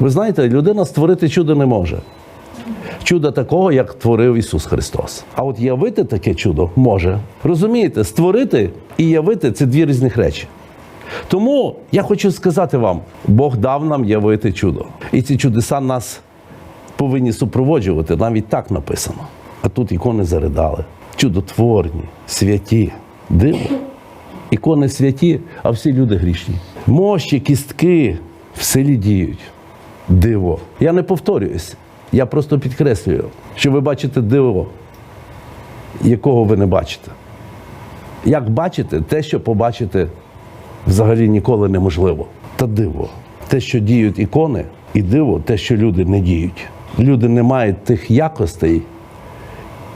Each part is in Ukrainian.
Ви знаєте, людина створити чудо не може. Чудо такого, як творив Ісус Христос. А от явити таке чудо може. Розумієте, створити і явити це дві різних речі. Тому я хочу сказати вам: Бог дав нам явити чудо. І ці чудеса нас повинні супроводжувати, навіть так написано. А тут ікони заридали. Чудотворні, святі, диво. Ікони святі, а всі люди грішні. Мощі, кістки в селі діють. Диво. Я не повторююсь. Я просто підкреслюю, що ви бачите диво, якого ви не бачите. Як бачите, те, що побачите, взагалі ніколи неможливо. Та диво. Те, що діють ікони, і диво, те, що люди не діють. Люди не мають тих якостей,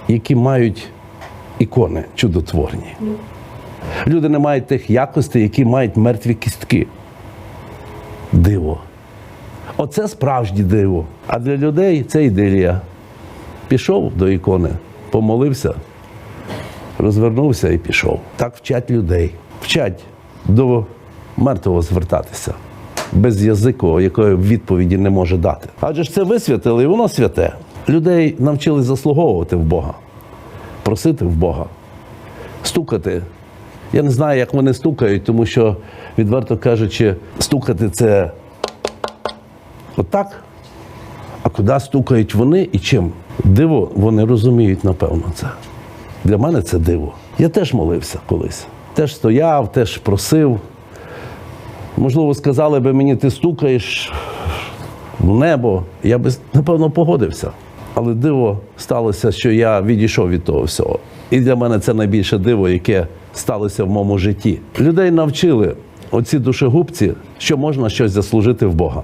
які мають ікони чудотворні. Люди не мають тих якостей, які мають мертві кістки. Диво. Оце справжнє диво. А для людей це ідилія. Пішов до ікони, помолився, розвернувся і пішов. Так вчать людей. Вчать до мертвого звертатися. Без язику, якої відповіді не може дати. Адже ж це висвятили, і воно святе. Людей навчили заслуговувати в Бога, просити в Бога, стукати. Я не знаю, як вони стукають, тому що, відверто кажучи, стукати це отак. А куди стукають вони і чим? Диво вони розуміють, напевно, це. Для мене це диво. Я теж молився колись. Теж стояв, теж просив. Можливо, сказали би мені, ти стукаєш в небо. Я би, напевно, погодився. Але диво сталося, що я відійшов від того всього. І для мене це найбільше диво, яке сталося в моєму житті. Людей навчили оці душегубці, що можна щось заслужити в Бога.